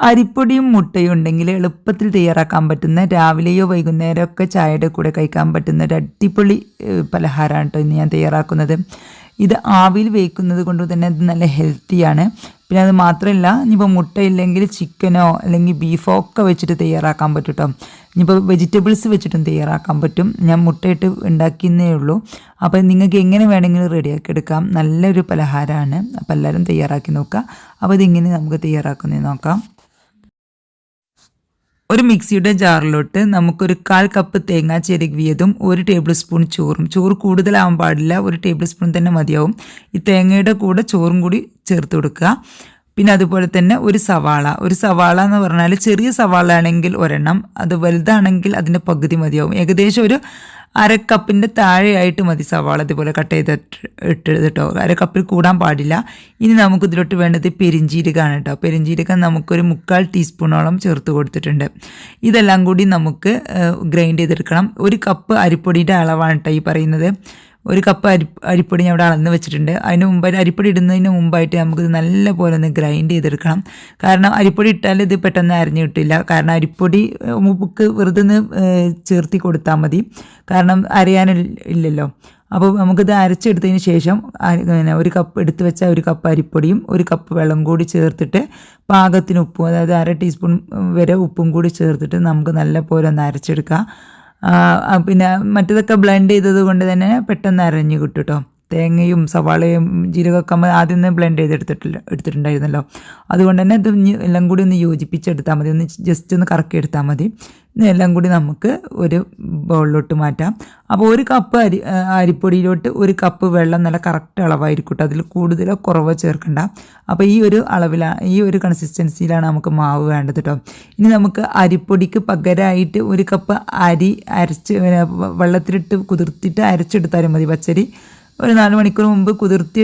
അരിപ്പൊടിയും മുട്ടയും ഉണ്ടെങ്കിൽ എളുപ്പത്തിൽ തയ്യാറാക്കാൻ പറ്റുന്ന രാവിലെയോ വൈകുന്നേരമോ ഒക്കെ ചായയുടെ കൂടെ കഴിക്കാൻ പറ്റുന്ന ഒരു അടിപൊളി പലഹാരമാണ് കേട്ടോ ഇന്ന് ഞാൻ തയ്യാറാക്കുന്നത്. ഇത് ആവിയിൽ വേവിക്കുന്നത് കൊണ്ട് തന്നെ ഇത് നല്ല ഹെൽത്തിയാണ് പിന്നെ അത് മാത്രമല്ല ഇനിയിപ്പോൾ മുട്ടയില്ലെങ്കിൽ ചിക്കനോ അല്ലെങ്കിൽ ബീഫോ ഒക്കെ വെച്ചിട്ട് തയ്യാറാക്കാൻ പറ്റും കേട്ടോ. ഇനിയിപ്പോൾ വെജിറ്റബിൾസ് വെച്ചിട്ടും തയ്യാറാക്കാൻ പറ്റും. ഞാൻ മുട്ടയിട്ട് ഉണ്ടാക്കിയെന്നേ ഉള്ളൂ. അപ്പോൾ നിങ്ങൾക്ക് എങ്ങനെ വേണമെങ്കിലും റെഡിയാക്കി എടുക്കാം. നല്ലൊരു പലഹാരമാണ്. അപ്പോൾ എല്ലാവരും തയ്യാറാക്കി നോക്കുക. അപ്പോൾ ഇതിങ്ങനെ നമുക്ക് തയ്യാറാക്കുന്നത് നോക്കാം. ഒരു മിക്സിയുടെ ജാറിലോട്ട് നമുക്കൊരു കാൽ കപ്പ് തേങ്ങ ചെരുകിയതും ഒരു ടേബിൾ സ്പൂൺ ചോറും. ചോറ് കൂടുതലാവാൻ പാടില്ല ഒരു ടേബിൾ സ്പൂൺ തന്നെ മതിയാവും. ഈ തേങ്ങയുടെ കൂടെ ചോറും കൂടി ചേർത്ത് കൊടുക്കുക. പിന്നെ അതുപോലെ തന്നെ ഒരു സവാള. ഒരു സവാള എന്ന് പറഞ്ഞാൽ ചെറിയ സവാള ആണെങ്കിൽ ഒരെണ്ണം അത് വലുതാണെങ്കിൽ അതിന്റെ പകുതി മതിയാവും. ഏകദേശം ഒരു അര കപ്പിന്റെ താഴെയായിട്ട് മതി സവാള ഇതുപോലെ കട്ട് ചെയ്തിട്ട് ഇട്ടത് കേട്ടോ അരക്കപ്പിൽ കപ്പിൽ കൂടാൻ പാടില്ല. ഇനി നമുക്ക് ഇതിലോട്ട് വേണ്ടത് പെരിഞ്ചീരകമാണ് കേട്ടോ പെരിഞ്ചീരകം നമുക്കൊരു മുക്കാൽ ടീസ്പൂണോളം ചേർത്ത് കൊടുത്തിട്ടുണ്ട്. ഇതെല്ലാം കൂടി നമുക്ക് ഗ്രൈൻഡ് ചെയ്തെടുക്കണം. ഒരു കപ്പ് അരിപ്പൊടിയുടെ അളവാണ് കേട്ടോ ഈ പറയുന്നത്. ഒരു കപ്പ് അരി അരിപ്പൊടി ഞാൻ ഇവിടെ അളന്ന് വെച്ചിട്ടുണ്ട്. അതിന് മുമ്പായിട്ട് അരിപ്പൊടി ഇടുന്നതിന് മുമ്പായിട്ട് നമുക്കിത് നല്ല പോലെ ഒന്ന് ഗ്രൈൻഡ് ചെയ്തെടുക്കണം. കാരണം അരിപ്പൊടി ഇട്ടാൽ ഇത് പെട്ടെന്ന് അരിഞ്ഞു കിട്ടില്ല. കാരണം അരിപ്പൊടി മുപ്പുക്ക് വെറുതെ ഒന്ന് ചേർത്തി കൊടുത്താൽ മതി. കാരണം അരയാനില്ലല്ലോ അപ്പോൾ നമുക്കിത് അരച്ചെടുത്തതിന് ശേഷം പിന്നെ ഒരു കപ്പ് എടുത്ത് വെച്ച ഒരു കപ്പ് അരിപ്പൊടിയും ഒരു കപ്പ് വെള്ളം കൂടി ചേർത്തിട്ട് പാകത്തിന് ഉപ്പും അതായത് അര ടീസ്പൂൺ വരെ ഉപ്പും കൂടി ചേർത്തിട്ട് നമുക്ക് നല്ല പോലെ ഒന്ന് അരച്ചെടുക്കാം. ആ, ആ, പിന്നെ മറ്റതൊക്കെ ബ്ലെൻഡ് ചെയ്തത് കൊണ്ട് തന്നെ പെട്ടെന്ന് അരഞ്ഞു കിട്ടും കേട്ടോ തേങ്ങയും സവാളയും ജീരകമൊക്കെ ആദ്യം ഒന്നും ബ്ലെൻഡ് ചെയ്തെടുത്തിട്ടില്ല എടുത്തിട്ടുണ്ടായിരുന്നല്ലോ. അതുകൊണ്ട് തന്നെ ഇത് എല്ലാം കൂടി ഒന്ന് യോജിപ്പിച്ചെടുത്താൽ മതി. ഒന്ന് ജസ്റ്റ് ഒന്ന് കറക്കി എടുത്താൽ മതി എല്ലാം കൂടി നമുക്ക് ഒരു ബൗളിലോട്ട് മാറ്റാം. അപ്പോൾ ഒരു കപ്പ് അരി അരിപ്പൊടിയിലോട്ട് ഒരു കപ്പ് വെള്ളം നല്ല കറക്റ്റ് അളവായിരിക്കും അതിൽ കൂടുതലോ കുറവോ ചേർക്കണ്ട. അപ്പോൾ ഈ ഒരു അളവിലാണ് ഈ ഒരു കൺസിസ്റ്റൻസിയിലാണ് നമുക്ക് മാവ് വേണ്ടത് കേട്ടോ. ഇനി നമുക്ക് അരിപ്പൊടിക്ക് പകരമായിട്ട് ഒരു കപ്പ് അരി അരച്ച് വെള്ളത്തിലിട്ട് കുതിർത്തിട്ട് അരച്ചെടുത്താലും മതി പച്ചരി. ഒരു നാല് മണിക്കൂർ മുമ്പ് കുതിർത്തി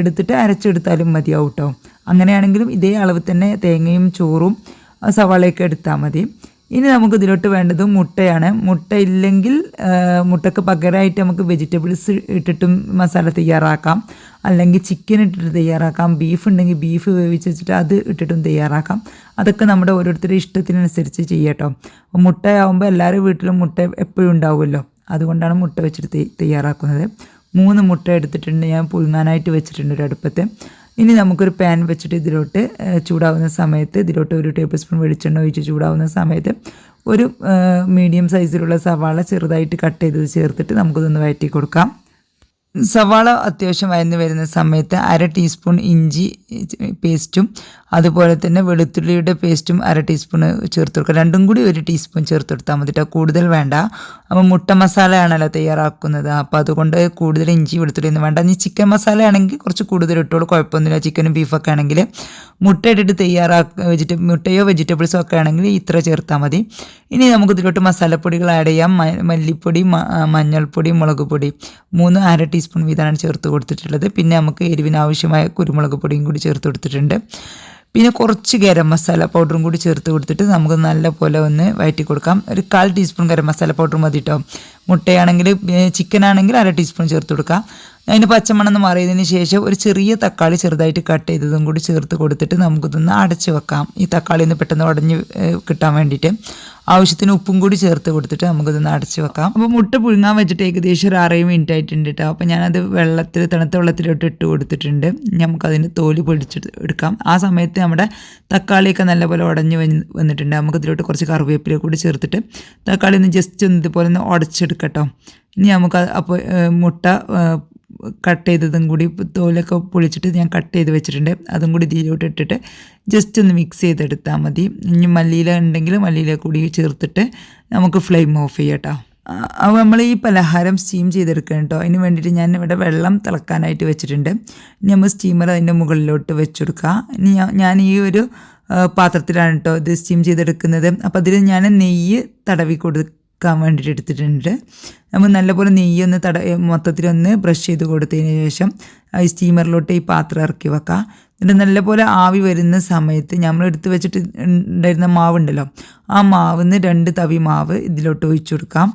എടുത്തിട്ട് അരച്ചെടുത്താലും മതിയാവും കേട്ടോ അങ്ങനെയാണെങ്കിലും ഇതേ അളവ് തന്നെ തേങ്ങയും ചോറും സവാളയൊക്കെ എടുത്താൽ മതി. ഇനി നമുക്ക് ഇതിലോട്ട് വേണ്ടത് മുട്ടയാണ്. മുട്ട ഇല്ലെങ്കിൽ മുട്ടക്ക് പകരമായിട്ട് നമുക്ക് വെജിറ്റബിൾസ് ഇട്ടിട്ടും മസാല തയ്യാറാക്കാം. അല്ലെങ്കിൽ ചിക്കൻ ഇട്ടിട്ട് തയ്യാറാക്കാം. ബീഫ് ഉണ്ടെങ്കിൽ ബീഫ് വേവിച്ച് വെച്ചിട്ട് അത് ഇട്ടിട്ടും തയ്യാറാക്കാം. അതൊക്കെ നമ്മുടെ ഓരോരുത്തരുടെ ഇഷ്ടത്തിനനുസരിച്ച് ചെയ്യട്ടോ. മുട്ടയാവുമ്പോൾ എല്ലാവരുടെ വീട്ടിലും മുട്ട എപ്പോഴും ഉണ്ടാവുമല്ലോ. അതുകൊണ്ടാണ് മുട്ട വെച്ചിട്ട് തയ്യാറാക്കുന്നത്. മൂന്ന് മുട്ട എടുത്തിട്ടുണ്ട്. ഞാൻ പുഴുങ്ങാനായിട്ട് വെച്ചിട്ടുണ്ട് ഒരു അടുപ്പത്ത്. ഇനി നമുക്കൊരു പാൻ വെച്ചിട്ട് ഇതിലോട്ട് ചൂടാവുന്ന സമയത്ത് ഇതിലോട്ട് ഒരു ടേബിൾ സ്പൂൺ വെളിച്ചെണ്ണ ഒഴിച്ച് ചൂടാവുന്ന സമയത്ത് ഒരു മീഡിയം സൈസിലുള്ള സവാള ചെറുതായിട്ട് കട്ട് ചെയ്തത് ചേർത്തിട്ട് നമുക്കിതൊന്ന് വഴറ്റി കൊടുക്കാം സവാള അത്യാവശ്യം വയന്ന് വരുന്ന സമയത്ത് അര ടീസ്പൂൺ ഇഞ്ചി പേസ്റ്റും അതുപോലെ തന്നെ വെളുത്തുള്ളിയുടെ പേസ്റ്റും അര ടീസ്പൂൺ ചേർത്ത് കൊടുക്കുക രണ്ടും കൂടി ഒരു ടീസ്പൂൺ ചേർത്ത് കൊടുത്താൽ മതി കൂടുതൽ വേണ്ട. അപ്പോൾ മുട്ട മസാലയാണല്ലോ തയ്യാറാക്കുന്നത്. അപ്പോൾ അതുകൊണ്ട് കൂടുതൽ ഇഞ്ചി വെളുത്തുള്ളിയൊന്നും വേണ്ട. ഇനി ചിക്കൻ മസാല ആണെങ്കിൽ കുറച്ച് കൂടുതൽ ഇട്ടോളൂ. കുഴപ്പമൊന്നുമില്ല. ചിക്കനും ബീഫൊക്കെ ആണെങ്കിൽ മുട്ട ഇട്ടിട്ട് തയ്യാറാക്ക വെജിറ്റ മുട്ടയോ വെജിറ്റബിൾസോ ഒക്കെ ആണെങ്കിൽ ഇത്ര ചേർത്താൽ മതി. ഇനി നമുക്ക് ഇതിലോട്ട് മസാലപ്പൊടികൾ ആഡ് ചെയ്യാം. മല്ലിപ്പൊടി മഞ്ഞൾപ്പൊടി മുളക് പൊടി മൂന്ന് അര ടീസ്പൂൺ വീതമാണ് ചേർത്ത് കൊടുത്തിട്ടുള്ളത്. പിന്നെ നമുക്ക് എരിവിന് ആവശ്യമായ കുരുമുളക് പൊടിയും കൂടി ചേർത്ത് കൊടുത്തിട്ടുണ്ട്. പിന്നെ കുറച്ച് ഗരം മസാല പൗഡറും കൂടി ചേർത്ത് കൊടുത്തിട്ട് നമുക്ക് നല്ല പോലെ ഒന്ന് വഴറ്റി കൊടുക്കാം ഒരു കാൽ ടീസ്പൂൺ ഗരം മസാല പൗഡർ മതി കേട്ടോ മുട്ടയാണെങ്കിൽ ചിക്കൻ ആണെങ്കിൽ അര ടീസ്പൂൺ ചേർത്ത് കൊടുക്കാം. അതിന് പച്ചമണം ഒന്ന് മാറിയതിന് ശേഷം ഒരു ചെറിയ തക്കാളി ചെറുതായിട്ട് കട്ട് ചെയ്തതും കൂടി ചേർത്ത് കൊടുത്തിട്ട് നമുക്കിതൊന്ന് അടച്ച് വെക്കാം. ഈ തക്കാളി ഒന്ന് പെട്ടെന്ന് ഉടഞ്ഞ് കിട്ടാൻ വേണ്ടിയിട്ട്. ആവശ്യത്തിന് ഉപ്പും കൂടി ചേർത്ത് കൊടുത്തിട്ട് നമുക്കിതൊന്ന് അടച്ച് വെക്കാം. അപ്പോൾ മുട്ട പുഴുങ്ങാൻ വെച്ചിട്ട് ഏകദേശം ഒരു അറേ മിനിറ്റ് ആയിട്ടുണ്ട് കേട്ടോ അപ്പോൾ ഞാനത് വെള്ളത്തിൽ തണുത്ത വെള്ളത്തിലോട്ട് ഇട്ട് കൊടുത്തിട്ടുണ്ട്. നമുക്കതിന് തോൽ പൊടിച്ചിട്ട് എടുക്കാം. ആ സമയത്ത് നമ്മുടെ തക്കാളിയൊക്കെ നല്ലപോലെ ഉടഞ്ഞ് വന്നിട്ടുണ്ട്. നമുക്കിതിലോട്ട് കുറച്ച് കറിവേപ്പില കൂടി ചേർത്തിട്ട് തക്കാളി ഒന്ന് ജസ്റ്റ് ഒന്ന് ഇതുപോലെ ഒന്ന് ഉടച്ചെടുക്കട്ടോ ഇനി നമുക്ക് അപ്പോൾ മുട്ട കട്ട് ചെയ്തതും കൂടി തോലൊക്കെ പൊളിച്ചിട്ട് ഞാൻ കട്ട് ചെയ്ത് വെച്ചിട്ടുണ്ട്. അതും കൂടി ഇതിലോട്ട് ഇട്ടിട്ട് ജസ്റ്റ് ഒന്ന് മിക്സ് ചെയ്തെടുത്താൽ മതി. ഇനി മല്ലിയില ഉണ്ടെങ്കിൽ മല്ലിയില കൂടി ചേർത്തിട്ട് നമുക്ക് ഫ്ലെയിം ഓഫ് ചെയ്യാം കേട്ടോ അപ്പോൾ നമ്മൾ ഈ പലഹാരം സ്റ്റീം ചെയ്തെടുക്കണം കേട്ടോ അതിന് വേണ്ടിയിട്ട് ഞാൻ ഇവിടെ വെള്ളം തിളക്കാനായിട്ട് വെച്ചിട്ടുണ്ട്. ഇനി നമ്മൾ സ്റ്റീമർ അതിന്റെ മുകളിലോട്ട് വെച്ചെടുക്കുക. ഇനി ഞാൻ- ഈ ഒരു പാത്രത്തിലാണ് കേട്ടോ ഇത് സ്റ്റീം ചെയ്തെടുക്കുന്നത്. അപ്പോൾ അതിൽ ഞാൻ നെയ്യ് തടവി കൊടുക്കാൻ വേണ്ടിയിട്ട് എടുത്തിട്ടുണ്ട്. നമ്മൾ നല്ലപോലെ നെയ്യൊന്ന് തട മൊത്തത്തിലൊന്ന് ബ്രഷ് ചെയ്ത് കൊടുത്തതിന് ശേഷം ഈ സ്റ്റീമറിലോട്ട് ഈ പാത്രം ഇറക്കി വെക്കുക എന്നിട്ട് നല്ലപോലെ ആവി വരുന്ന സമയത്ത് നമ്മൾ എടുത്ത് വെച്ചിട്ട് ഉണ്ടായിരുന്ന മാവുണ്ടല്ലോ ആ മാവിന്ന് രണ്ട് തവി മാവ് ഇതിലോട്ട് ഒഴിച്ചു കൊടുക്കാം.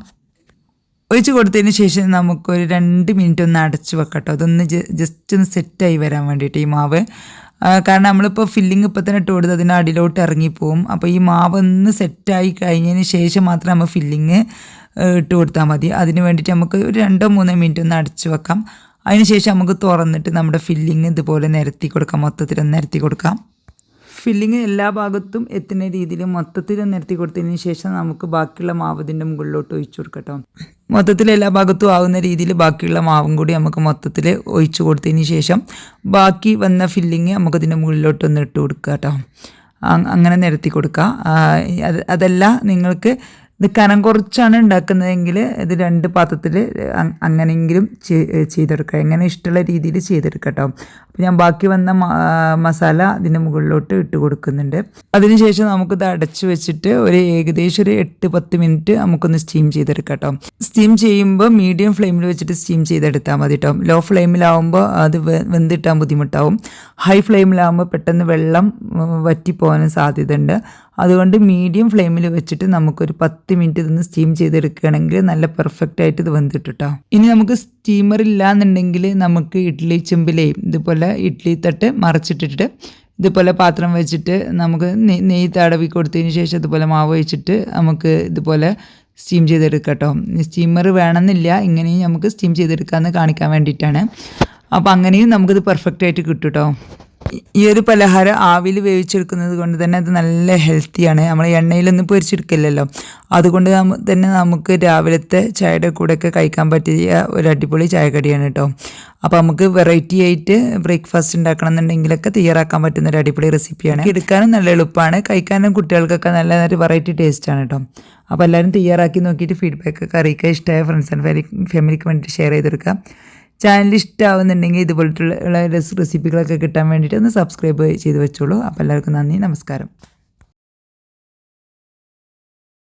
ഒഴിച്ച് കൊടുത്തതിന് ശേഷം നമുക്കൊരു രണ്ട് മിനിറ്റ് ഒന്ന് അടച്ചു വെക്കട്ടോ. അതൊന്ന് ജസ്റ്റ് ഒന്ന് സെറ്റായി വരാൻ വേണ്ടിയിട്ട് ഈ മാവ്. കാരണം നമ്മളിപ്പോൾ ഫില്ലിങ് ഇപ്പം തന്നെ ഇട്ട് കൊടുത്ത് അതിന് അടിയിലോട്ട് ഇറങ്ങിപ്പോവും. അപ്പോൾ ഈ മാവ് ഒന്ന് സെറ്റായി കഴിഞ്ഞതിന് ശേഷം മാത്രം നമ്മൾ ഫില്ലിങ് ഇട്ട് കൊടുത്താൽ മതി. അതിന് വേണ്ടിയിട്ട് നമുക്ക് ഒരു രണ്ടോ മൂന്നോ മിനിറ്റ് ഒന്ന് അടച്ചു വെക്കാം. അതിനുശേഷം നമുക്ക് തുറന്നിട്ട് നമ്മുടെ ഫില്ലിങ് ഇതുപോലെ നിരത്തി കൊടുക്കാം. മൊത്തത്തിൽ ഒന്ന് നിരത്തി കൊടുക്കാം. ഫില്ലിങ് എല്ലാ ഭാഗത്തും എത്തുന്ന രീതിയിൽ മൊത്തത്തിൽ നിർത്തി കൊടുത്തതിന് ശേഷം നമുക്ക് ബാക്കിയുള്ള മാവ് ഇതിന്റെ മുകളിലോട്ട് ഒഴിച്ചു കൊടുക്കട്ടോ. മൊത്തത്തിൽ എല്ലാ ഭാഗത്തും ആവുന്ന രീതിയിൽ ബാക്കിയുള്ള മാവും കൂടി നമുക്ക് മൊത്തത്തിൽ ഒഴിച്ചു കൊടുത്തതിന് ശേഷം ബാക്കി വന്ന ഫില്ലിങ് നമുക്ക് ഇതിന്റെ മുകളിലോട്ട് ഒന്ന് ഇട്ട് കൊടുക്കുക കേട്ടോ അങ്ങനെ നിരത്തി കൊടുക്കുക അതല്ല നിങ്ങൾക്ക് ഇത് കനം കുറച്ചാണ് ഉണ്ടാക്കുന്നതെങ്കിൽ ഇത് രണ്ട് പാത്രത്തിൽ അങ്ങനെയെങ്കിലും ചെയ്- ചെയ്തെടുക്കുക. എങ്ങനെ ഇഷ്ടമുള്ള രീതിയിൽ ചെയ്തെടുക്കുക കേട്ടോ അപ്പോൾ ഞാൻ ബാക്കി വന്ന മസാല അതിന്റെ മുകളിലോട്ട് ഇട്ട് കൊടുക്കുന്നുണ്ട്. അതിനുശേഷം നമുക്കിത് അടച്ചു വെച്ചിട്ട് ഒരു ഏകദേശം ഒരു എട്ട് പത്ത് മിനിറ്റ് നമുക്കൊന്ന് സ്റ്റീം ചെയ്തെടുക്കാം കേട്ടോ സ്റ്റീം ചെയ്യുമ്പോൾ മീഡിയം ഫ്ലെയിമിൽ വെച്ചിട്ട് സ്റ്റീം ചെയ്തെടുത്താൽ മതി കേട്ടോ ലോ ഫ്ലെയിമിലാവുമ്പോൾ അത് വെന്തിട്ടാൻ ബുദ്ധിമുട്ടാവും. ഹൈ ഫ്ലെയിമിലാവുമ്പോൾ പെട്ടെന്ന് വെള്ളം വറ്റിപ്പോകാനും സാധ്യതയുണ്ട്. അതുകൊണ്ട് മീഡിയം ഫ്ലെയിമിൽ വെച്ചിട്ട് നമുക്കൊരു പത്ത് മിനിറ്റ് ഇതൊന്ന് സ്റ്റീം ചെയ്തെടുക്കുകയാണെങ്കിൽ നല്ല പെർഫെക്റ്റ് ആയിട്ട് ഇത് വെന്തിട്ടോ ഇനി നമുക്ക് സ്റ്റീമർ ഇല്ലാന്നുണ്ടെങ്കിൽ നമുക്ക് ഇഡ്ഡലി ചെമ്പിലെയും ഇതുപോലെ ഇഡ്ഡലി തട്ട് മറച്ചിട്ടിട്ട് ഇതുപോലെ പാത്രം വെച്ചിട്ട് നമുക്ക് നെയ്യ് തടവി കൊടുത്തതിന് ശേഷം ഇതുപോലെ മാവ് വെച്ചിട്ട് നമുക്ക് ഇതുപോലെ സ്റ്റീം ചെയ്തെടുക്കാം സ്റ്റീമർ വേണമെന്നില്ല ഇങ്ങനെയും നമുക്ക് സ്റ്റീം ചെയ്തെടുക്കാമെന്ന് കാണിക്കാൻ വേണ്ടിയിട്ടാണ്. അപ്പോൾ അങ്ങനെയും നമുക്കിത് പെർഫെക്റ്റ് ആയിട്ട് കിട്ടും കേട്ടോ ഈ- ഒരു പലഹാരം ആവിയിൽ വേവിച്ചെടുക്കുന്നത് കൊണ്ട് തന്നെ അത് നല്ല ഹെൽത്തിയാണ് നമ്മൾ എണ്ണയിലൊന്നും പൊരിച്ചെടുക്കില്ലല്ലോ അതുകൊണ്ട് തന്നെ നമുക്ക് രാവിലത്തെ ചായയുടെ കൂടെയൊക്കെ കഴിക്കാൻ പറ്റിയ ഒരു അടിപൊളി ചായക്കടിയാണ് കേട്ടോ അപ്പോൾ നമുക്ക് വെറൈറ്റി ആയിട്ട് ബ്രേക്ക്ഫാസ്റ്റ് ഉണ്ടാക്കണം എന്നുണ്ടെങ്കിലൊക്കെ തയ്യാറാക്കാൻ പറ്റുന്ന ഒരു അടിപൊളി റെസിപ്പിയാണ് എടുക്കാനും നല്ല എളുപ്പമാണ്. കഴിക്കാനും കുട്ടികൾക്കൊക്കെ നല്ല ഒരു വെറൈറ്റി ടേസ്റ്റാണ് കേട്ടോ അപ്പോൾ എല്ലാവരും തയ്യാറാക്കി നോക്കിയിട്ട് ഫീഡ്ബാക്ക് ഒക്കെ അറിയിക്കുക. ഇഷ്ടമായ ഫ്രണ്ട്സ് ആൻഡ് ഫാമിലിക്ക് വേണ്ടിയിട്ട് ഷെയർ ചെയ്തെടുക്കുക ചാനൽ ഇഷ്ടമാവുന്നുണ്ടെങ്കിൽ ഇതുപോലത്തുള്ള റെസിപ്പികളൊക്കെ കിട്ടാൻ വേണ്ടിയിട്ട് ഒന്ന് സബ്സ്ക്രൈബ് ചെയ്ത് വെച്ചോളൂ. അപ്പോൾ എല്ലാവർക്കും നന്ദി നമസ്കാരം.